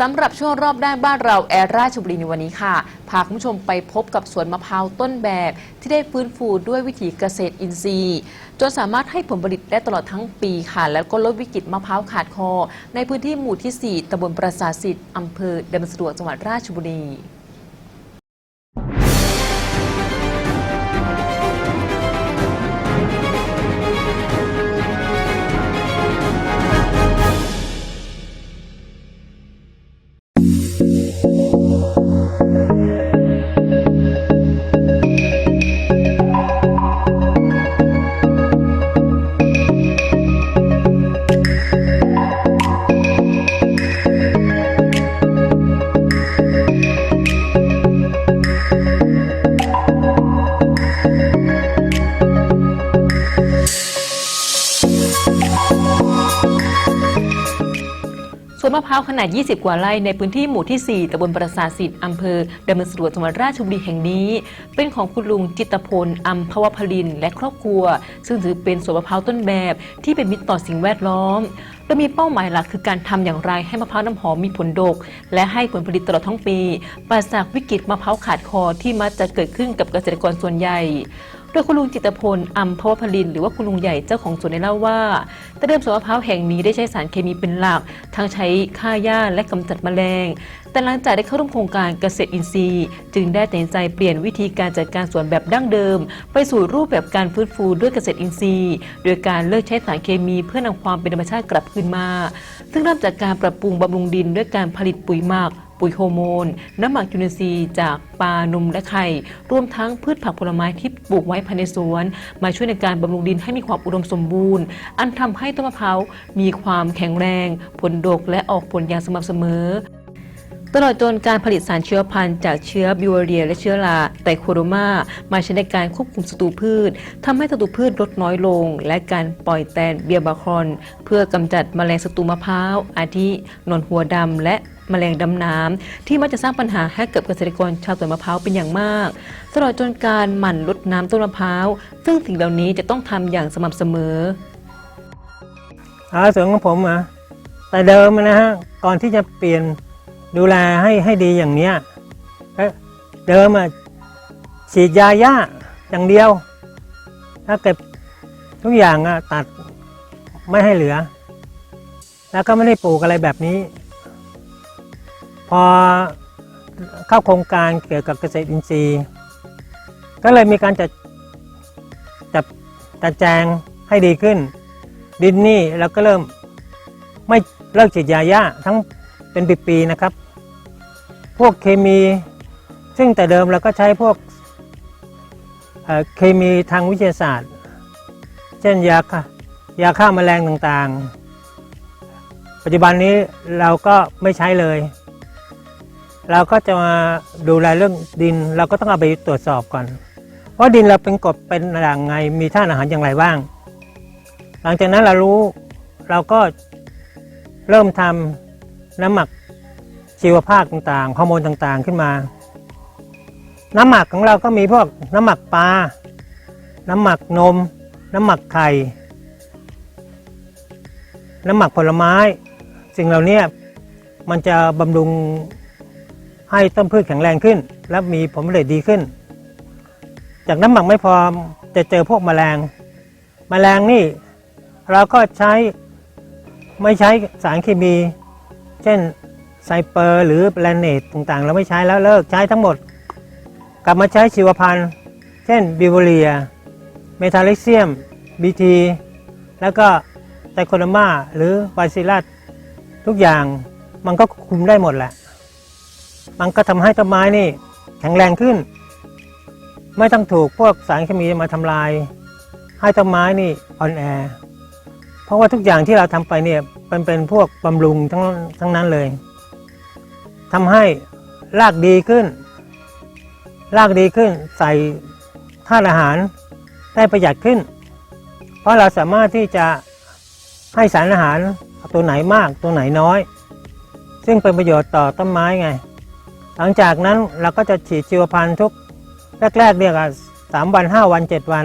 สำหรับช่วงรอบด้านบ้านเราแอร์ราชบุรีในวันนี้ค่ะ พาคุณผู้ชมไปพบกับสวนมะพร้าวต้นแบบ ที่ได้ฟื้นฟูด้วยวิถีเกษตรอินทรีย์ จนสามารถให้ผลผลิตได้ตลอดทั้งปีค่ะ แล้วก็ลดวิกฤตมะพร้าวขาดคอ ในพื้นที่หมู่ที่ 4ตำบลปราสาทสิทธิ์อำเภอเดมสะดวกจังหวัดราชบุรี มะพร้าวขนาด 20 กว่าไร่ในพื้นที่หมู่ที่ 4ตำบลปราสาทสิทธิ์อำเภอดำเนินสะดวกจังหวัดราชบุรีแห่งนี้ เป็นของคุณลุงจิตพลอัมพวพลิน และครอบครัว ซึ่งถือเป็นสวนมะพร้าวต้นแบบที่เป็นมิตรต่อสิ่งแวดล้อมโดยมีเป้าหมายหลักคือการทำอย่างไรให้มะพร้าวน้ำหอมมีผลดก และให้ผลผลิตตลอดทั้งปีปราศจากวิกฤตมะพร้าวขาดคอที่มักจะเกิดขึ้นกับเกษตรกรส่วนใหญ่ ดยคุณลุงจิตพลอัมพวพลิน หรือว่าคุณลุงใหญ่เจ้าของสวนได้เล่าว่าแต่เดิมสวนมะพร้าวแห่งนี้ได้ใช้สารเคมีเป็นหลัก ทั้งใช้ฆ่าหญ้าและกำจัดแมลง แต่หลังจากได้เข้าร่วมโครงการเกษตรอินทรีย์ จึงได้ตัดสินใจเปลี่ยนวิธีการจัดการสวนแบบดั้งเดิม ไปสู่รูปแบบการฟื้นฟูด้วยเกษตรอินทรีย์ โดยการเลิกใช้สารเคมีเพื่อนำความเป็นธรรมชาติกลับคืนมา ซึ่งเริ่มจากการปรับปรุงบำรุงดินด้วยการผลิตปุ๋ยหมัก ปุ๋ยโฮอร์โมน น้ำหมักจุลินทรีย์จากปลานมและไข่ รวมทั้งพืชผักผลไม้ที่ปลูกไว้ภายในสวน มาช่วยในการบำรุงดินให้มีความอุดมสมบูรณ์ อันทำให้ต้นมะพร้าวมีความแข็งแรง ผลดกและออกผลอย่างสม่ำเสมอตลอดจนการผลิตสารเชื้อพันธุ์จากเชื้อบิวเรีย และเชื้อราไตโคโรมามาใช้ในการควบคุมศัตรูพืชทำให้ศัตรูพืชลดน้อยลง และการปล่อยแตนเบียบาครอน เพื่อกำจัดแมลงศัตรูมะพร้าว อาทิหนอนหัวดำและ แมลงดำน้ำที่มักจะสร้างปัญหาให้กับเกษตรกรชาวสวนมะพร้าวเป็นอย่างมากตลอดจนการหมั่นลดน้ำต้นมะพร้าวซึ่งสิ่งเหล่านี้จะต้องทำอย่างสม่ำเสมออาสวนของผมอะแต่เดิมนะฮะก่อนที่จะเปลี่ยนดูแลให้ให้ดีอย่างเนี้ยเอ๊ะเดิมอะฉีดยาหญ้าอย่างเดียว ถ้าเก็บทุกอย่างอะตัดไม่ให้เหลือ แล้วก็ไม่ได้ปลูกอะไรแบบนี้ พอเข้าโครงการเกี่ยวกับเกษตรอินทรีย์ ก็เลยมีการจัดจัดจัดแจงให้ดีขึ้น ดินนี่เราก็เริ่มไม่เลิกฉีดยาหญ้าทั้งเป็นปีๆนะครับ พวกเคมี ซึ่งแต่เดิมเราก็ใช้พวกเเคมีทางวิทยาศาสตร์ เช่นยาฆ่ายาฆ่าแมลงต่างๆ ปัจจุบันนี้เราก็ไม่ใช้เลย เราก็จะมาดูแลเรื่องดิน เราก็ต้องเอาไปตรวจสอบก่อนว่าดินเราเป็นกรดเป็นอย่างไงมีธาตุอาหารอย่างไรบ้าง หลังจากนั้นเรารู้เราก็เริ่มทำน้ำหมักชีวภาพต่างๆฮอร์โมนต่างๆขึ้นมา น้ำหมักของเราก็มีพวกน้ำหมักปลาน้ำหมักนม น้ำหมักไข่น้ำหมักผลไม้ สิ่งเหล่านี้มันจะบำรุง ให้ต้นพืชแข็งแรงขึ้น และมีผลผลิตดีขึ้น จากน้ำหมักไม่พอจะเจอพวกแมลงแมลงนี่เราก็ใช้ไม่ใช้สารเคมี เช่นไซเปอร์หรือแลนเนตต่างๆ เราไม่ใช้แล้วเลิกใช้ทั้งหมด กลับมาใช้ชีวพันธุ์ เช่นบิวเรีย เมทาลิเซียมบีทีแล้วก็ไตโคโนมาหรือไวซิลัสทุกอย่างมันก็คุมได้หมดแหละ มันก็ทำให้ต้นไม้นี่แข็งแรงขึ้น ไม่ต้องถูกพวกสารเคมีมาทำลาย ให้ต้นไม้นี่อ่อนแอ เพราะว่าทุกอย่างที่เราทำไปเนี่ยมันเป็นพวกบำรุงทั้งทั้งนั้นเลยทำให้รากดีขึ้น รากดีขึ้นใส่ธาตุอาหารได้ประหยัดขึ้น เพราะเราสามารถที่จะให้สารอาหารตัวไหนมากตัวไหนน้อย ซึ่งเป็นประโยชน์ต่อต้นไม้ไง หลังจากนั้นเราก็จะฉีดชีวพันธุ์ทุกแรกๆเนี่ยสามวันห้าวันเจ็ดวัน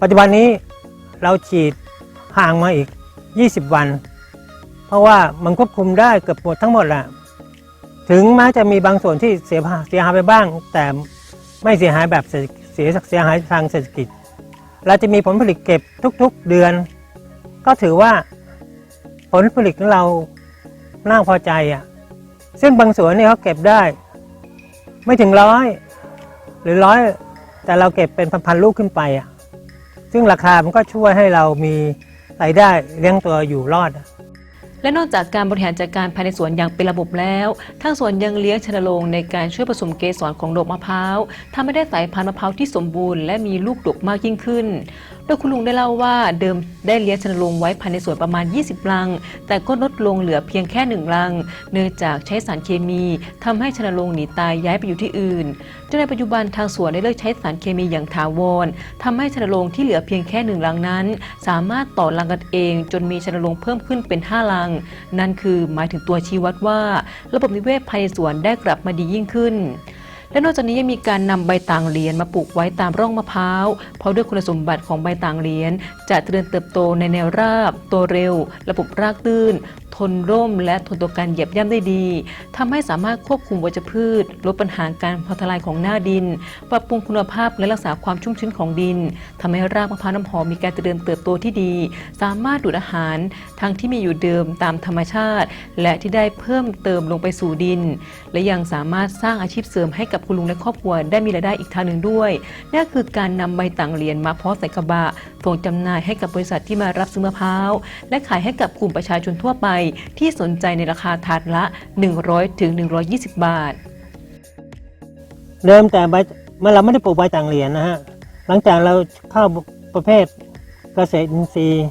ปัจจุบันนี้เราฉีดห่างมาอีก 20 วัน เพราะว่ามันควบคุมได้เกือบหมดทั้งหมดแหละถึงแม้จะมีบางส่วนที่เสียหายเสียหายไปบ้าง แต่ไม่เสียหายแบบเศรษฐเสียเสียหายทางเศรษฐกิจ เราจะมีผลผลิตเก็บทุกๆเดือน ก็ถือว่าผลผลิตของเราน่าพอใจอะซึ่งบางสวนเนี่ยเขาเก็บได้ ไม่ถึงร้อยหรือร้อยแต่เราเก็บเป็นพันๆลูกขึ้นไปอะซึ่งราคามันก็ช่วยให้เรามีรายได้เลี้ยงตัวอยู่รอด และนอกจากการบริหารจัดการภายในสวนอย่างเป็นระบบแล้ว ทางสวนยังเลี้ยงชนโรงในการช่วยผสมเกสรของดอกมะพร้าวทำให้ได้สายพันธุ์มะพร้าวที่สมบูรณ์และมีลูกดกมากยิ่งขึ้น โดยคุณลุงได้เล่าว่าเดิมได้เลี้ยงชนโรงไว้ภายในสวนประมาณ 20 ลัง แต่ก็ลดลงเหลือเพียงแค่หนึ่งลัง เนื่องจากใช้สารเคมีทำให้ชนโรงหนีตายย้ายไปอยู่ที่อื่นจนในปัจจุบันทางสวนได้เลิกใช้สารเคมีอย่างถาวรทำให้ชนโรงที่เหลือเพียงแค่หนึ่งลังนั้น สามารถต่อรังกันเอง จนมีชนโรงเพิ่มขึ้นเป็น 5 ลัง นั่นคือหมายถึงตัวชี้วัดว่า ระบบนิเวศภายในสวนได้กลับมาดียิ่งขึ้น และนอกจากนี้ยังมีการนำใบต่างเหรียญมาปลูกไว้ตามร่องมะพร้าว เพราะด้วยคุณสมบัติของใบต่างเหรียญจะเจริญเติบโตในแนวราบ ตัวเร็ว ระบบรากตื้น ทนร่มและทนต่อการเหยียบย่ำได้ดีทำให้สามารถควบคุมวัชพืช ลดปัญหาการพอทลายของหน้าดิน ปรับปรุงคุณภาพและรักษาความชุ่มชื้นของดินทำให้รากมะพร้าวน้ำหอมมีการเจริญเติบโตที่ดี สามารถดูดอาหารทั้งที่มีอยู่เดิมตามธรรมชาติ และที่ได้เพิ่มเติมลงไปสู่ดิน และยังสามารถสร้างอาชีพเสริมให้กับคุณลุงและครอบครัวได้มีรายได้อีกทางหนึ่งด้วยนั่นคือการนำใบต่างเหรียญมาเพาะใส่กระบะส่งจำหน่ายให้กับบริษัทที่มารับซื้อมะพร้าวและขายให้กับกลุ่มประชาชนทั่วไปที่สนใจในราคาถาดละ 100ถึง120 บาทเดิมแต่ใบเมื่อเราไม่ได้ปลูกใบต่างเหรียญนะฮะ หลังจากเราเข้าประเภทเกษตรอินทรีย์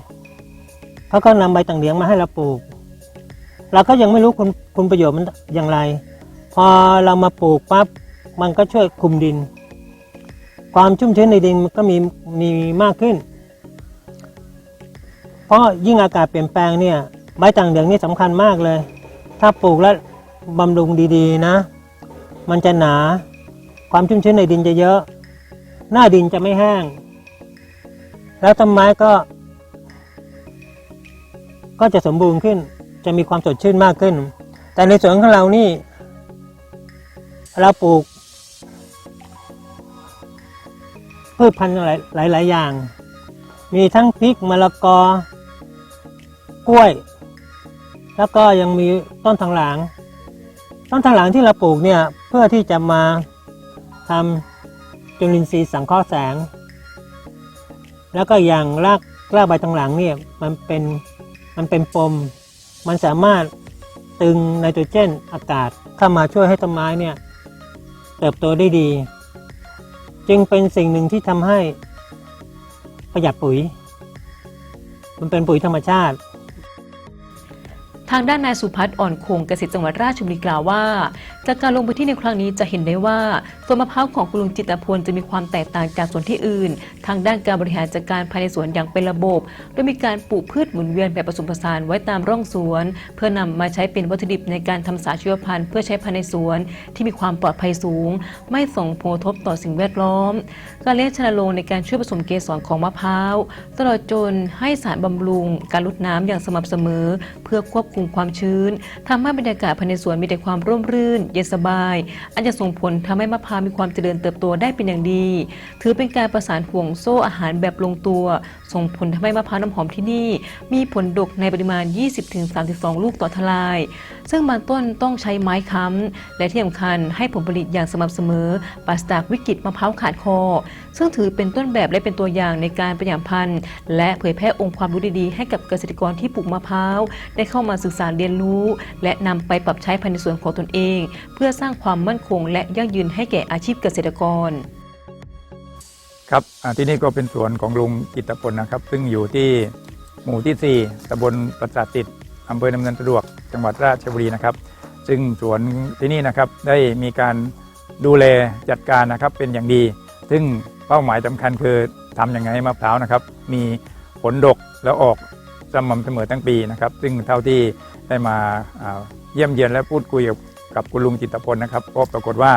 เขาก็นำใบต่างเหรียญมาให้เราปลูก เราก็ยังไม่รู้คุณคุณประโยชน์มันอย่างไร พอเรามาปลูกปั๊บมันก็ช่วยคุมดิน ความชุ่มชื้นในดินมันก็มีมีมากขึ้น เพราะยิ่งอากาศเปลี่ยนแปลงเนี่ย ใบต่างเหลืองนี่สำคัญมากเลย ถ้าปลูกแล้วบำรุงดีๆนะ มันจะหนา ความชุ่มชื้นในดินจะเยอะ หน้าดินจะไม่แห้ง แล้วต้นไม้ก็ ก็จะสมบูรณ์ขึ้น จะมีความสดชื่นมากขึ้น แต่ในสวนของเรานี่ เราปลูกพืชพันธุ์หลายหลายๆอย่าง มีทั้งพริกมะละกอกล้วย แล้วก็ยังมีต้นทางหลางต้นทางหลังที่เราปลูกเนี่ยเพื่อที่จะมาทำจุลินทรีย์สังเคราะห์แสง แล้วก็อย่างรากรากใบทางหลังเนี่ยมันเป็นมันเป็นปม มันสามารถตึงไนโตรเจนอากาศเข้ามาช่วยให้ต้นไม้เนี่ยเติบโตได้ดี จึงเป็นสิ่งหนึ่งที่ทำให้ประหยัดปุ๋ย มันเป็นปุ๋ยธรรมชาติ ทางด้านนายสุพัฒน์อ่อนคงเกษตรจังหวัดราชบุรีกล่าวว่า จากการลงพื้นที่ในครั้งนี้จะเห็นได้ว่าสวนมะพร้าวของคุณลุงจิตรพลจะมีความแตกต่างจากสวนที่อื่น ทางด้านการบริหารจัดการภายในสวนอย่างเป็นระบบ โดยมีการปลูกพืชหมุนเวียนแบบผสมผสานไว้ตามร่องสวน เพื่อนำมาใช้เป็นวัตถุดิบในการทำสารชีวพันธุ์เพื่อใช้ภายในสวน ที่มีความปลอดภัยสูง ไม่ส่งผลกระทบต่อสิ่งแวดล้อม การเลี้ยงชนโรงในการช่วยผสมเกสรของมะพร้าวตลอดจนให้สารบำรุง การลดน้ำอย่างสม่ำเสมอ เพื่อควบคุมความชื้นทำให้บรรยากาศภายในสวนมีแต่ความร่มรื่น เย็นสบาย อันจะส่งผลทำให้มะพร้าวมีความเจริญเติบโตได้เป็นอย่างดี ถือเป็นการประสานห่วงโซ่อาหารแบบลงตัว ส่งผลทำให้มะพร้าวน้ำหอมที่นี่ มีผลดกในปริมาณ 20-32 ลูกต่อทลาย ซึ่งบางต้นต้องใช้ไม้ค้ำและที่สำคัญให้ผลผลิตอย่างสม่ำเสมอปราศจากวิกฤตมะพร้าวขาดคอ ซึ่งถือเป็นต้นแบบและเป็นตัวอย่างในการประหยัดพันธุ์ และเผยแพร่องค์ความรู้ดีๆ ให้กับเกษตรกรที่ปลูกมะพร้าว ได้เข้ามาศึกษาเรียนรู้ และนำไปปรับใช้ภายในสวนของตนเอง เพื่อสร้างความมั่นคง และยั่งยืนให้แก่อาชีพเกษตรกร ครับอ่าที่นี่ก็เป็นสวนของลุงกิตตพลนะครับ ซึ่งอยู่ที่หมู่ที่ 4ตำบลประสาทติดอำเภอดำเนินสะดวก จังหวัดราชบุรีนะครับ ซึ่งสวนที่นี่นะครับได้มีการดูแลจัดการนะครับเป็นอย่างดี ซึ่งเป้าหมายสำคัญคือทำย่างไงให้มะพร้าวนะครับ มีผลดกแล้วออกสม่ำเสมอทั้งปีนะครับ ซึ่งเท่าที่ได้มาาเยี่ยมเยียนและพูดคุยกับกับคุณลุงจิตพลนะครับก็ปรากฏว่า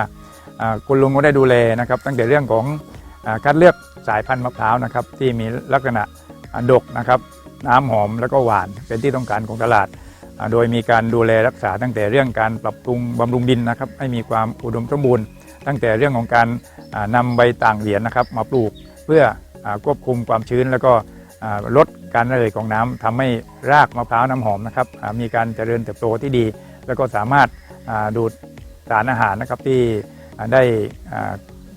าคุณลุงก็ได้ดูแลนะครับ ตั้งแต่เรื่องของอ่าคัดเลือกสายพันธุ์มะพร้าวนะครับ ที่มีลักษณะอ่าดกนะครับ น้ำหอมแล้วก็หวานเป็นที่ต้องการของตลาดาโดยมีการดูแลรักษาตั้งแต่เรื่องการปรับปรุงบำรุงดินนะครับ ให้มีความอุดมสมบูรณ์ ตั้งแต่เรื่องของการอ่านำใบต่างเหรียญนะครับ มาปลูกเพื่ออควบคุมความชื้น แล้วก็ลดการระเหยของน้ำทำให้รากมะพร้าวน้ำหอมนะครับมีการเจริญเติบโตที่ดี แล้วก็สามารถดูดสารอาหารนะครับที่ได้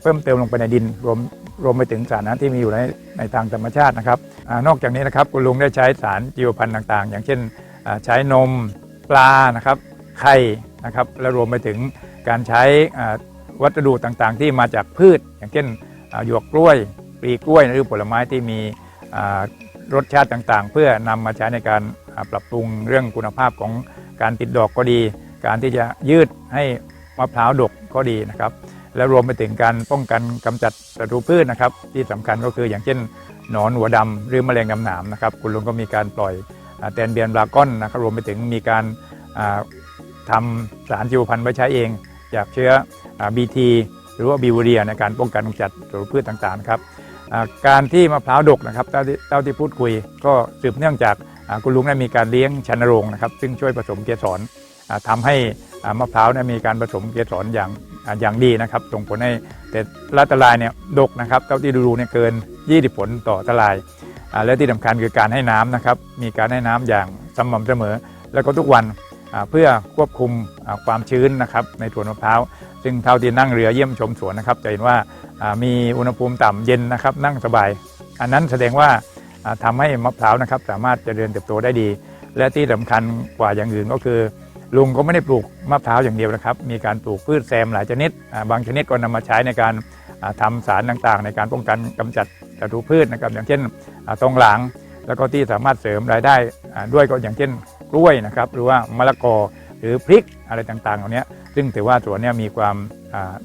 เพิ่มเติมลงไปในดินรวมรวมไปถึงสารน้ำที่มีอยู่ในในทางธรรมชาตินะครับอนอกจากนี้นะครับคุณลุงได้ใช้สารจีวพันธุ์ต่างๆ อย่างเช่นใช้นมปลานะครับไข่นะครับและรวมไปถึงการใช้ วัสดุต่างๆ ที่มาจากพืช อย่างเช่นหยวกกล้วยปลีกล้วยหรือผลไม้ที่มีรสชาติต่างๆ เพื่อนำมาใช้ในการปรับปรุงเรื่องคุณภาพของการติดดอกก็ดี การที่จะยืดให้มะพร้าวดกก็ดีนะครับ และรวมไปถึงการป้องกันกำจัดศัตรูพืชนะครับ ที่สำคัญก็คืออย่างเช่นหนอนหัวดำหรือแมลงดำหนามนะครับ คุณลุงก็มีการปล่อยแตนเบียนบราก้อนนะครับรวมไปถึงมีการอ่าทำสารชีวพันธุ์ไว้ใช้เอง จากเชื้อบีทีหรือว่าบิวเรียในการป้องกันกำจัดศัตรูพืชต่างๆครับการที่มะพร้าวดกนะครับเท่าที่เท่าที่พูดคุย ก็สืบเนื่องจากคุณลุงได้มีการเลี้ยงชันโรงนะครับ ซึ่งช่วยผสมเกสรอ่าทำให้มะพร้าวมีการผสมเกสรอย่างอย่างดีนะครับส่งผลให้แต่ละตะลายเนี่ยดกนะครับเท่าที่ดูเนี่ยเกิน 20 ผลต่อตะลาย และที่สำคัญคือการให้น้ำนะครับมีการให้น้ำอย่างสม่ำเสมอ แล้วก็ทุกวัน เพื่อควบคุมความชื้นนะครับในสวนมะพร้าวซึ่งเท่าที่นั่งเรือเยี่ยมชมสวนนะครับจะเห็นว่ามีอุณหภูมิต่ำเย็นนะครับนั่งสบาย อันนั้นแสดงว่าทำาให้มะพร้าวนะครับสามารถเจริญเติบโตได้ดี และที่สำคัญกว่าอย่างอื่นก็คือ ลุงก็ไม่ได้ปลูกมะพร้าวอย่างเดียวนะครับ มีการปลูกพืชแซมหลายชนิด บางชนิดก็นำมาใช้ในการอ่าทำสารต่างๆ ในการป้องกันกำจัดศัตรูพืชนะครับอย่างเช่นตองหลางแล้วก็ที่สามารถเสริมรายได้ด้วยก็อย่างเช่น กล้วยนะครับหรือว่ามะละกอหรือพริกอะไรต่างๆเหล่านี้ซึ่งถือว่าสวนเนี้มีความ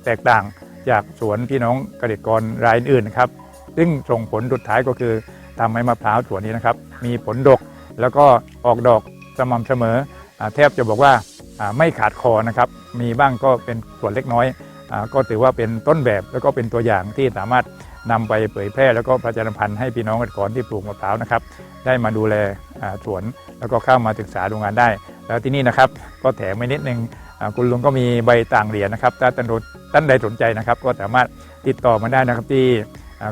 แตกต่างจากสวนพี่น้องเกษตรกรรายอื่นนะครับซึ่งส่งผลสุดท้ายก็คือทำให้มะพร้าวสวนนี้นะครับมีผลดกแล้วก็ออกดอกสม่ำเสมออแทบจะบอกว่าไม่ขาดคอนะครับมีบ้างก็เป็นส่วนเล็กน้อยอก็ถือว่าเป็นต้นแบบแล้วก็เป็นตัวอย่างที่สามารถนำไปเผยแพร่แล้วก็ประชาสัมพันธ์ให้พี่น้องเกษตรกรที่ปลูกมะพร้าวนะครับได้มาดูแล สวน แล้วก็เข้ามาศึกษาดูงานได้ แล้วที่นี่นะครับก็แถมไปนิดนึงคุณลุงก็มีใบต่างเหรียญนะครับถ้าท่านท่านใดสนใจนะครับ ก็สามารถติดต่อมาได้นะครับที่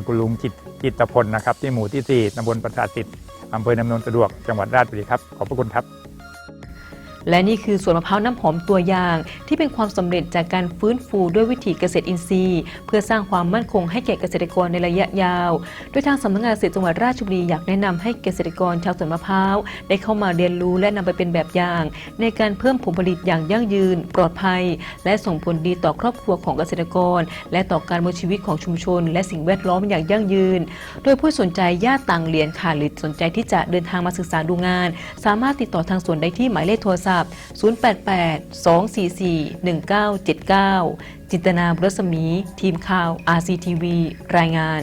คุณลุงจิตจิตพลนะครับที่หมู่ที่ 4ตำบลประสาทติดอำเภอนำนนสะดวกจังหวัดราชบุรีครับขอบพระคุณครับ และนี่คือสวนมะพร้าวน้ำหอมตัวอย่าง ที่เป็นความสำเร็จจากการฟื้นฟูด้วยวิถีเกษตรอินทรีย์ เพื่อสร้างความมั่นคงให้แก่เกษตรกรในระยะยาว โดยทางสำนักงานเกษตรจังหวัดราชบุรีอยากแนะนำให้เกษตรกรชาวสวนมะพร้าวได้เข้ามาเรียนรู้และนำไปเป็นแบบอย่าง ในการเพิ่มผลผลิตอย่างยั่งยืน ปลอดภัย และส่งผลดีต่อครอบครัวของเกษตรกร และต่อการดำเนินชีวิตของชุมชน และสิ่งแวดล้อมอย่างยั่งยืน โดยผู้สนใจญาติต่างเหรียญค่ะหรือสนใจที่จะเดินทางมาศึกษาดูงาน สามารถติดต่อทางสวนได้ที่หมายเลขโทรศัพท์ัพท์ 088 244 1979 จิตนาบุรสมี ทีมข่าว RCTV รายงาน